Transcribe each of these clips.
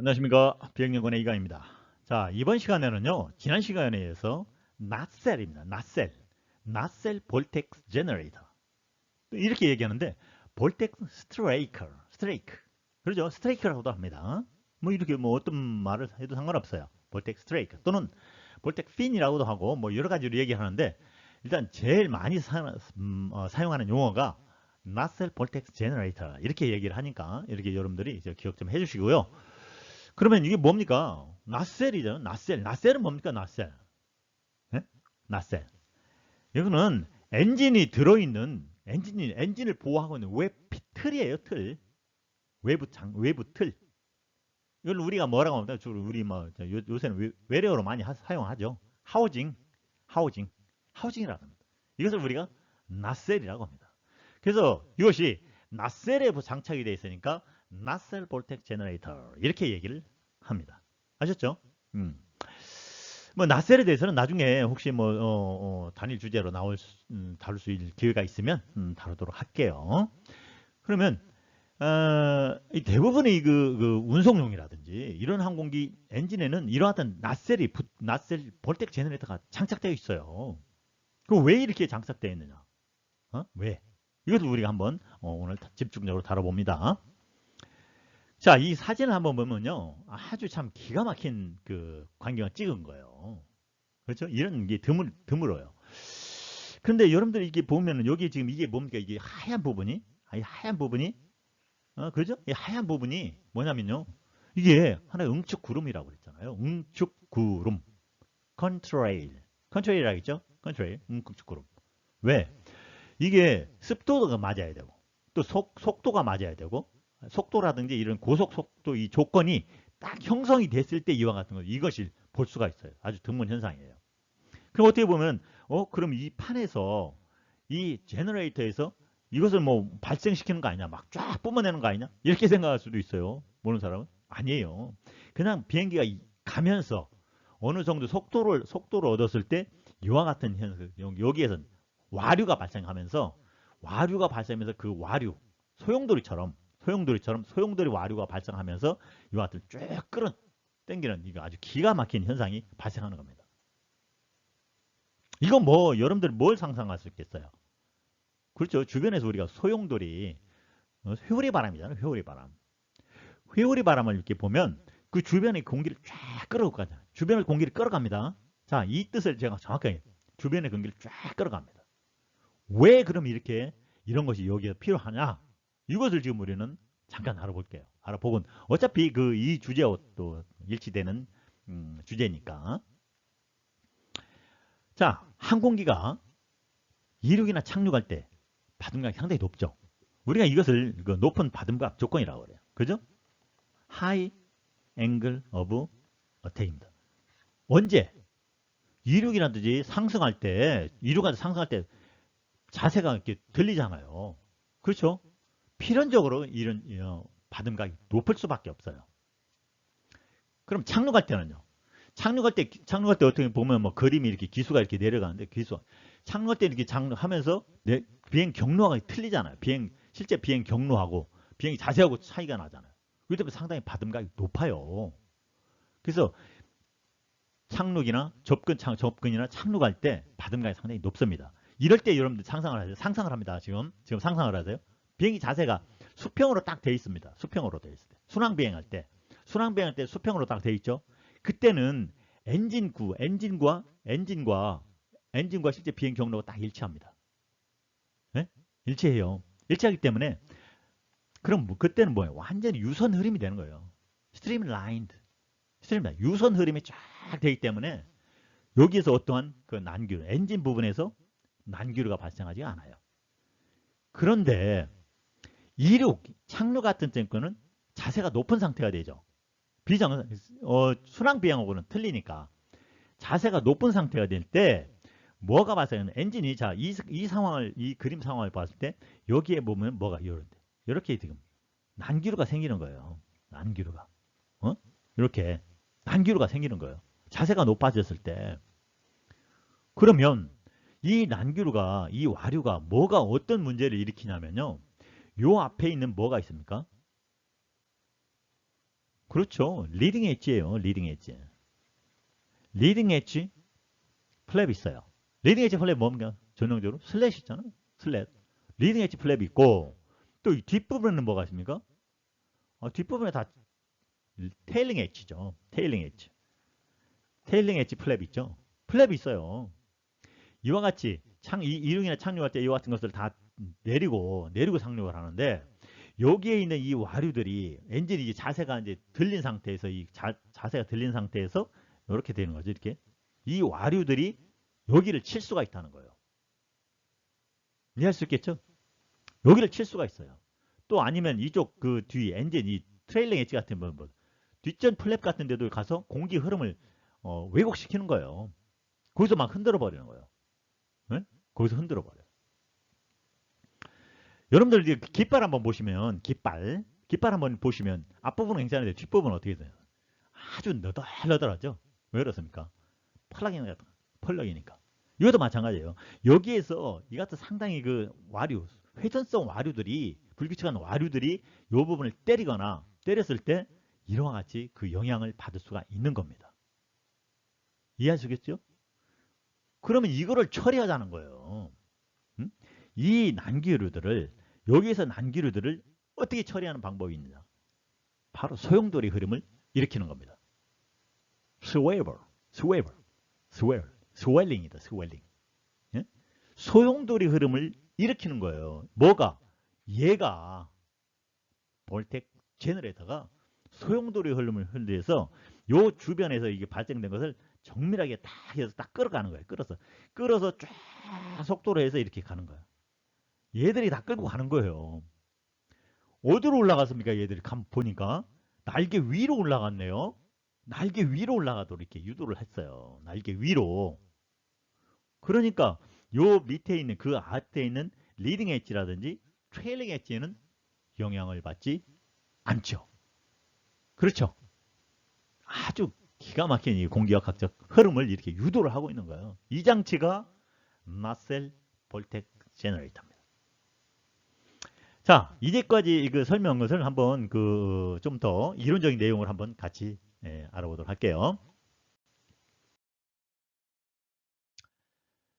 안녕하십니까. 비행연구원의 이강입니다. 자 이번 시간에는요 지난 시간에 이어서 낫셀입니다. 낫셀. 낫셀 볼텍스 제너레이터. 이렇게 얘기하는데 볼텍스 스트레이커 스트레이크. 그러죠? 스트레이크라고도 합니다. 뭐 이렇게 뭐 어떤 말을 해도 상관없어요. 볼텍스 스트레이크. 또는 볼텍 핀이라고도 하고 뭐 여러 가지로 얘기하는데 일단 제일 많이 사, 음, 어, 사용하는 용어가 낫셀 볼텍스 제너레이터. 이렇게 얘기를 하니까 이렇게 여러분들이 기억 좀 해주시고요 그러면 이게 뭡니까? 낫셀이죠. 낫셀. 낫셀은 뭡니까? 낫셀. 네? 낫셀. 이거는 엔진이 들어있는 엔진이 엔진을 보호하고 있는 외 틀이에요. 틀. 외부 장 외부 틀. 이걸 우리가 뭐라고 합니까? 주로 우리 뭐 요, 새는 외래어로 많이 하, 사용하죠. 하우징, 하우징, 하우징이라고 합니다. 이것을 우리가 낫셀이라고 합니다. 그래서 이것이 낫셀에 장착이 되어 있으니까 낫셀 볼텍 제너레이터 이렇게 얘기를 합니다. 아셨죠? 음. 뭐 낫셀에 대해서는 나중에 혹시 뭐 어, 어, 단일 주제로 나올 수, 음, 다룰 수 있는 기회가 있으면 음, 다루도록 할게요. 그러면 어, 이 대부분의 그, 그, 운송용이라든지 이런 항공기 엔진에는 이러한 낫셀이 낫셀 볼텍 제너레이터가 장착되어 있어요. 그럼 왜 이렇게 장착되어 있느냐? 어? 왜? 이것을 우리가 한번 어, 오늘 집중적으로 다뤄봅니다. 자, 이 사진을 한번 보면요. 아주 참 기가 막힌 그 광경을 찍은 거예요. 그렇죠? 이런 게 드물, 드물어요. 그런데 여러분들 이게 보면은 여기 지금 이게 뭡니까? 이게 하얀 부분이, 이 하얀 부분이, 어, 그죠? 이 하얀 부분이 뭐냐면요. 이게 하나의 응축 구름이라고 그랬잖아요. 응축 구름. 컨트레일. 컨트레일이라고 했죠? 컨트레일. 응축 구름. 왜? 이게 습도가 맞아야 되고, 또 속, 속도가 맞아야 되고, 속도라든지 이런 고속 속도 이 조건이 딱 형성이 됐을 때 이와 같은 거 이것이 볼 수가 있어요. 아주 드문 현상이에요. 그럼 어떻게 보면 어 그럼 이 판에서 이 제너레이터에서 이것을 뭐 발생시키는 거 아니냐 막 쫙 뿜어내는 거 아니냐 이렇게 생각할 수도 있어요. 모르는 사람은 아니에요. 그냥 비행기가 가면서 어느 정도 속도를 속도를 얻었을 때 이와 같은 현상 여기에서 와류가 발생하면서 와류가 발생하면서 그 와류 소용돌이처럼 소용돌이처럼 소용돌이 와류가 발생하면서 이와 같은 쭉 끌은 땡기는 이거 아주 기가 막힌 현상이 발생하는 겁니다. 이건 뭐 여러분들 뭘 상상할 수 있겠어요? 그렇죠. 주변에서 우리가 소용돌이 어, 회오리 바람이잖아요. 회오리 바람. 회오리 바람을 이렇게 보면 그 주변의 공기를 쫙 끌어가잖아요. 주변의 공기를 끌어갑니다. 자, 이 뜻을 제가 정확하게 주변의 공기를 쫙 끌어갑니다. 왜 그럼 이렇게 이런 것이 여기에 필요하냐? 이것을 지금 우리는 잠깐 알아볼게요. 알아보곤 어차피 그 이 주제와 또 일치되는 음, 주제니까. 자, 항공기가 이륙이나 착륙할 때 바람각이 상당히 높죠. 우리가 이것을 그 높은 바람각 조건이라고 그래요. 그죠? High angle of attainment. 언제? 이륙이라든지 상승할 때, 이륙할 때 상승할 때 자세가 이렇게 들리잖아요. 그렇죠? 필연적으로 이런 받음각이 높을 수밖에 없어요. 그럼 착륙할 때는요. 착륙할 때 착륙할 때 어떻게 보면 뭐 그림이 이렇게 기수가 이렇게 내려가는데 기수 착륙할 때 이렇게 착륙하면서 비행 경로가 틀리잖아요. 비행 실제 비행 경로하고 비행 자세하고 차이가 나잖아요. 그렇기 때문에 상당히 받음각이 높아요. 그래서 착륙이나 접근 접근이나 착륙할 때 받음각이 상당히 높습니다. 이럴 때 여러분들 상상을 하세요. 상상을 합니다. 지금 지금 상상을 하세요. 비행기 자세가 수평으로 딱 돼 있습니다. 수평으로 돼 있을 때. 순항 비행할 때. 순항 비행할 때 수평으로 딱 돼 있죠. 그때는 엔진구, 엔진과 엔진과 엔진과 실제 비행 경로가 딱 일치합니다. 네? 일치해요. 일치하기 때문에 그럼 뭐 그때는 뭐예요? 완전히 유선 흐름이 되는 거예요. 스트림 라인드. 스트림 라인. 유선 흐름이 쫙 되기 때문에 여기에서 어떠한 그 난기류, 엔진 부분에서 난기류가 발생하지 않아요. 그런데 이륙, 착륙 같은 탱크는 자세가 높은 상태가 되죠. 비정, 어, 순항 비행하고는 틀리니까 자세가 높은 상태가 될 때 뭐가 발생하는 엔진이 자, 이, 이 상황을 이 그림 상황을 봤을 때 여기에 보면 뭐가 이런데 이렇게 지금 난기류가 생기는 거예요. 난기류가. 어? 이렇게 난기류가 생기는 거예요. 자세가 높아졌을 때 그러면 이 난기류가 이 와류가 뭐가 어떤 문제를 일으키냐면요. 요 앞에 있는 뭐가 있습니까? 그렇죠. 리딩 엣지예요. 리딩 엣지. 리딩 엣지 플랩 있어요. 리딩 엣지 플랩 뭡니까? 전형적으로 슬랫 있잖아요. 슬랫. 리딩 엣지 플랩 있고 또이 뒷부분에는 뭐가 있습니까? 어, 뒷부분에 다 테일링 엣지죠. 테일링 엣지. 테일링 엣지 플랩 있죠. 플랩이 있어요. 이와 같이 창, 이, 이륙이나 착륙할 때 이와 같은 것을 다 내리고 내리고 상륙을 하는데 여기에 있는 이 와류들이 엔진이 이제 자세가 이제 들린 상태에서 이 자, 자세가 들린 상태에서 이렇게 되는 거죠. 이렇게 이 와류들이 여기를 칠 수가 있다는 거예요. 이해할 수 있겠죠? 여기를 칠 수가 있어요. 또 아니면 이쪽 그 뒤 엔진 이 트레일링 엣지 같은 뭐, 뭐 뒷전 플랩 같은 데도 가서 공기 흐름을 어, 왜곡시키는 거예요. 거기서 막 흔들어 버리는 거예요. 네? 거기서 흔들어 버려요. 여러분들 깃발 한번 보시면 깃발 깃발 한번 보시면 앞부분은 괜찮은데 뒷부분은 어떻게 돼요? 아주 너덜너덜하죠? 왜 그렇습니까? 펄럭이니까 펄럭이니까 이것도 마찬가지예요. 여기에서 이 같은 상당히 그 와류 회전성 와류들이 불규칙한 와류들이 이 부분을 때리거나 때렸을 때 이와 같이 그 영향을 받을 수가 있는 겁니다. 이해하시겠죠? 그러면 이거를 처리하자는 거예요. 음? 이 난기류들을 여기에서 난기류들을 어떻게 처리하는 방법이 있느냐? 바로 소용돌이 흐름을 일으키는 겁니다. 스웨버, 스웨버, 스웨, 스웰링이다, 스웰링. 예? 소용돌이 흐름을 일으키는 거예요. 뭐가? 얘가 볼텍 제너레이터가 소용돌이 흐름을 흘려서 요 주변에서 이게 발생된 것을 정밀하게 딱 해서 딱 끌어가는 거예요. 끌어서 끌어서 쫙 속도로 해서 이렇게 가는 거예요. 얘들이 다 끌고 가는 거예요. 어디로 올라갔습니까? 얘들이 감 보니까 날개 위로 올라갔네요. 날개 위로 올라가도록 이렇게 유도를 했어요. 날개 위로. 그러니까 요 밑에 있는 그 앞에 있는 리딩 엣지라든지 트레일링 엣지에는 영향을 받지 않죠. 그렇죠. 아주 기가 막힌 이 공기역학적 흐름을 이렇게 유도를 하고 있는 거예요. 이 장치가 나셀 볼텍 제너레이터입니다. 자, 이제까지 그 설명 것을 한번 그 좀 더 이론적인 내용을 한번 같이 예, 알아보도록 할게요.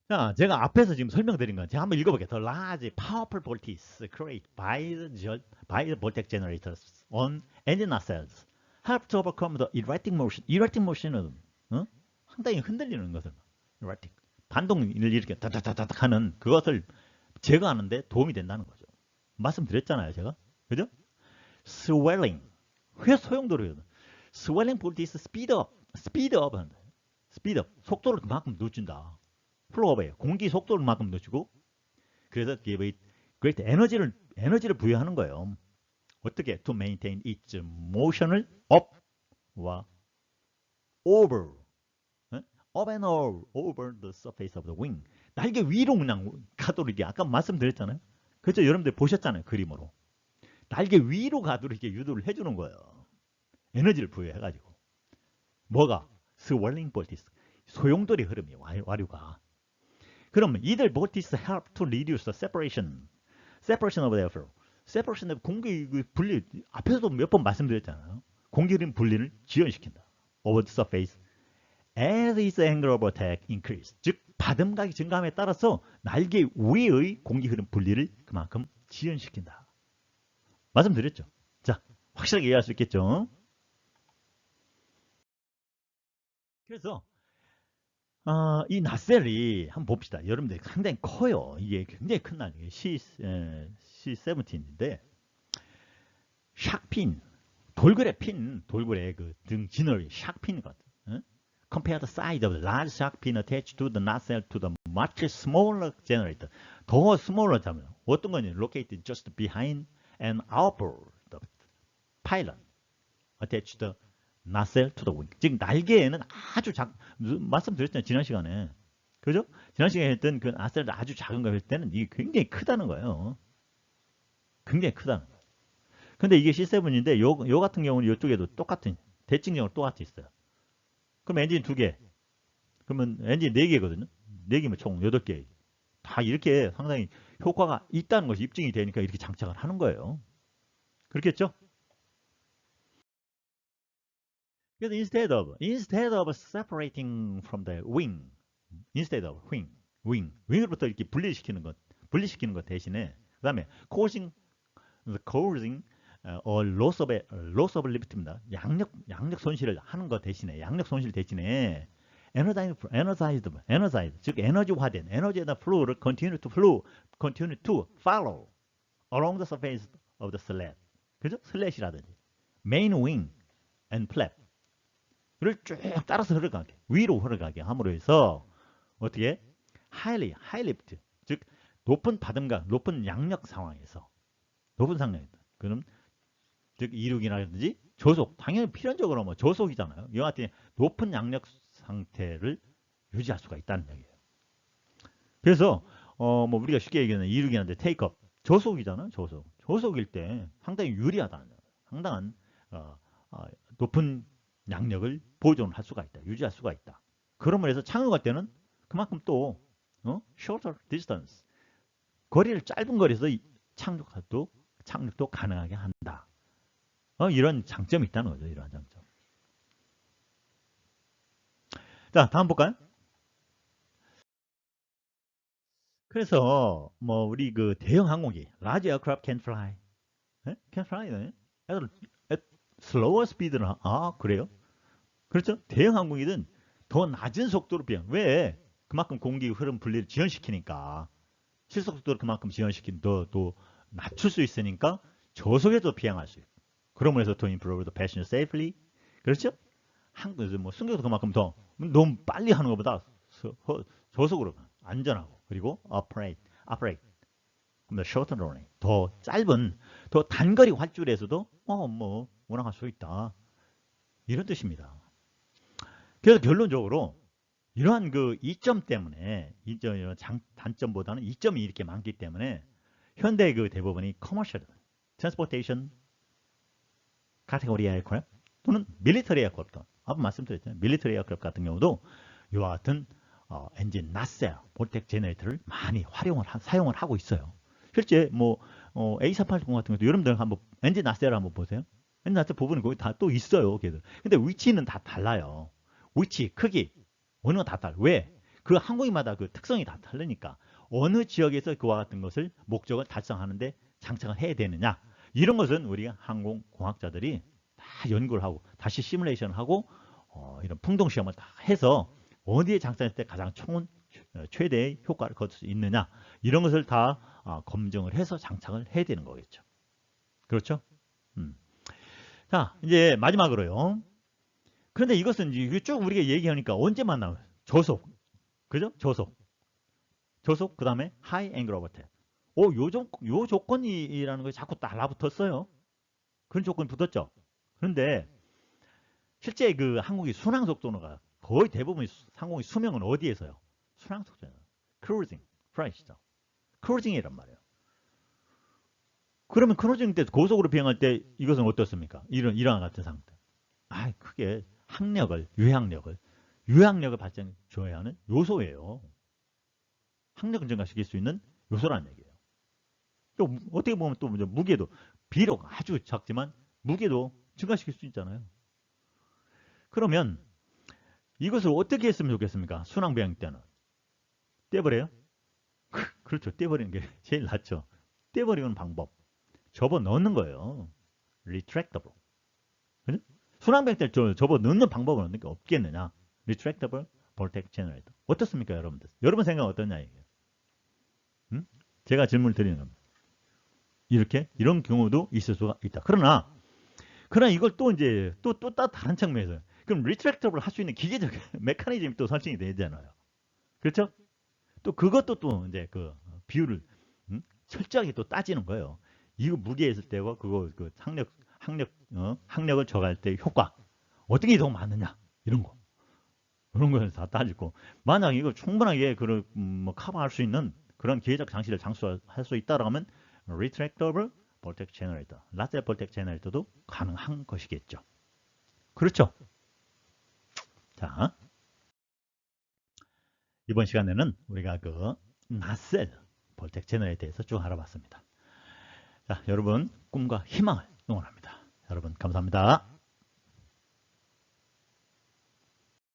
자, 제가 앞에서 지금 설명드린 건 제가 한번 읽어볼게요. The large powerful voltages created by the, by the voltage generators on engine nacelles help to overcome the erratic motion. erratic motion은 어? 상당히 흔들리는 것을 erratic 반동을 이렇게 다다다닥 하는 그것을 제거하는데 도움이 된다는 거죠. 말씀드렸잖아요, 제가. 그죠? swelling. 왜 소용돌이요? swelling voltage speed up. speed up. speed up. 속도를 그만큼 늦춘다. 플로어베 공기 속도를 만큼 늦추고 그래서 give it great 에너지를 에너지를 부여하는 거예요. 어떻게 to maintain its motion을 up와 over up and over, over the surface of the wing 날개 위로 그냥 가도록 이게 아까 말씀드렸잖아요. 그렇죠? 여러분들 보셨잖아요. 그림으로. 날개 위로 가도록 이렇게 유도를 해주는 거예요. 에너지를 부여해가지고. 뭐가? swirling vortex. 소용돌이 흐름이 와류가. 그러면 이들 vortex help to reduce the separation. separation of the air flow. separation of 공기 분리 앞에서도 몇 번 말씀드렸잖아요. 공기 흐름 분리를 지연시킨다. over the surface. As its angle of attack increase. 즉 받음각이 증가함에 따라서 날개 위의 공기 흐름 분리를 그만큼 지연시킨다. 말씀드렸죠. 자, 확실하게 이해할 수 있겠죠. 그래서 어, 이 나셀이 한번 봅시다. 여러분들 상당히 커요. 이게 굉장히 큰 날개 C, C17인데 샥핀 돌고래 핀 돌고래 그등 진얼이 샥핀 같은 어? Compare the size of the large shark fin attached to the nacelle to the much smaller generator. 더 smaller 자면 어떤 거냐? located just behind and upper the pylon attached the nacelle to the wing. 즉 날개에는 아주 작 말씀드렸잖아요. 지난 시간에. 그죠? 지난 시간에 했던 그 나셀도 아주 작은 거할 때는 이게 굉장히 크다는 거예요. 굉장히 크다는 거예요. 근데 이게 C7인데 요, 요 같은 경우는 이쪽에도 똑같은 대칭적으로 똑같이 있어요. 그럼 엔진 두 개. 그러면 엔진 네 개거든요. 네 개면 총 여덟 개. 다 이렇게 상당히 효과가 있다는 것이 입증이 되니까 이렇게 장착을 하는 거예요. 그렇겠죠? 그래서 instead of, instead of separating from the wing, instead of wing, wing, wing으로부터 이렇게 분리시키는 것, 분리시키는 것 대신에 그 다음에 causing, causing 어, or loss of, loss of lift입니다. 양력, 양력 손실을 하는 것 대신에, 양력 손실 대신에 energized, energized, energized, 즉 에너지화된, 에너지에다 flow를 continue to flow, continue to follow along the surface of the slat. 그죠? 슬랫이라든지 main wing and flap를 쭉 따라서 흘러가게, 위로 흘러가게 함으로 해서 어떻게 highly, high lift, 즉 높은 받음각, 높은 양력 상황에서 높은 상황에서 그럼 즉 이륙이라든지 저속, 당연히 필연적으로 뭐 저속이잖아요. 같은 높은 양력 상태를 유지할 수가 있다는 얘기예요. 그래서 어 뭐 우리가 쉽게 얘기하는 이륙이라는데 테이크업 저속이잖아요. 저속. 저속일 때 상당히 유리하다는 거예요. 상당한 어, 어, 높은 양력을 보존할 수가 있다. 유지할 수가 있다. 그러므로 해서 착륙할 때는 그만큼 또 어? shorter distance 거리를 짧은 거리에서 착륙도 착륙도 가능하게 한다. 어, 이런 장점이 있다는 거죠. 이러한 장점. 자, 다음 볼까요? 그래서 뭐 우리 그 대형 항공기, large aircraft can fly, 네? can fly, 네? at slower speed는 아 그래요? 그렇죠? 대형 항공기는 더 낮은 속도로 비행. 왜? 그만큼 공기 흐름 분리를 지연시키니까 실속 속도를 그만큼 지연시킨 더또 낮출 수 있으니까 저속에도 비행할 수 있고. 그러므로 해서 to improve the passenger safely. 그렇죠? 한국 뭐 승객도 그만큼 더 너무 빨리 하는 것보다 저속으로 안전하고 그리고 upright, upright. 그럼 short running 더 짧은 더 단거리 활주로에서도 어뭐 운항할 수 있다. 이런 뜻입니다. 그래서 결론적으로 이러한 그 이점 때문에 이점 이런 장, 단점보다는 이점이 이렇게 많기 때문에 현대 그 대부분이 커머셜, 트랜스포테이션 카테고리 에어크래프트 또는 밀리터리 에어크래프트 말씀드렸잖아요. 밀리터리 에어크래프트 같은 경우도 이와 같은 어, 엔진 나셀, 볼텍 제네레이터를 많이 활용을 하, 사용을 하고 있어요. 실제 뭐 어, A380 같은 것도 여러분들 한번 엔진 나셀을 한번 보세요. 엔진 나셀 부분은 거기 다 또 있어요. 걔들. 근데 위치는 다 달라요. 위치, 크기, 어느 건다 달라. 왜? 그 항공기마다 그 특성이 다 다르니까 어느 지역에서 그와 같은 것을 목적을 달성하는데 장착을 해야 되느냐 이런 것은 우리가 항공공학자들이 다 연구를 하고 다시 시뮬레이션을 하고 어, 이런 풍동 시험을 다 해서 어디에 장착했을 때 가장 총 최대의 효과를 거둘 수 있느냐 이런 것을 다 어, 검증을 해서 장착을 해야 되는 거겠죠. 그렇죠? 음. 자 이제 마지막으로요. 그런데 이것은 쭉 우리가 얘기하니까 언제 만나요? 저속. 그죠? 저속. 저속, 그 다음에 하이 앵글 오버 탭. 오, 요, 조, 요 조건이라는 거 자꾸 달라붙었어요. 그런 조건이 붙었죠. 그런데 실제 그 항공기 순항 속도가 거의 대부분 항공기 수명은 어디에서요? 순항 속도예요. 크루징, 프라이시죠. 크루징이란 말이에요. 그러면 크루징 때 고속으로 비행할 때 이것은 어떻습니까? 이런 이러한 같은 상태. 아, 그게 항력을, 유항력을, 유항력을 발전줘야 하는 요소예요. 항력을 증가시킬 수 있는 요소라는 얘기예요. 또 어떻게 보면 또 무게도 비록 아주 작지만 무게도 증가시킬 수 있잖아요. 그러면 이것을 어떻게 했으면 좋겠습니까? 순항배양 때는. 떼버려요? 그렇죠. 떼버리는 게 제일 낫죠. 떼버리는 방법. 접어 넣는 거예요. retractable. 그죠? 순항배양 때 접어 넣는 방법은 없겠느냐? retractable voltage generator. 어떻습니까, 여러분들? 여러분 생각 어떠냐, 이게? 음? 제가 질문을 드리는 겁니다. 이렇게, 이런 경우도 있을 수가 있다. 그러나, 그러나 이걸 또 이제, 또, 또 다른 측면에서, 그럼 리트랙터블 할 수 있는 기계적 메커니즘이 또 설정이 되잖아요. 그렇죠? 또 그것도 또 이제 그 비율을 음? 철저하게 또 따지는 거예요. 이거 무게 있을 때와 그거 그 항력 항력 어? 항력을 저갈 때 효과 어떻게 더 많느냐 이런 거 그런 거를 다 따지고 만약 이거 충분하게 그걸 음, 뭐 커버할 수 있는 그런 기계적 장치를 장수할 수 있다라면 retractable voltage generator, 라셀 볼텍 제너레이터도 가능한 것이겠죠. 그렇죠? 자, 이번 시간에는 우리가 그 나셀 볼텍 제너레이터에 대해서 쭉 알아봤습니다. 자, 여러분 꿈과 희망을 응원합니다. 여러분 감사합니다.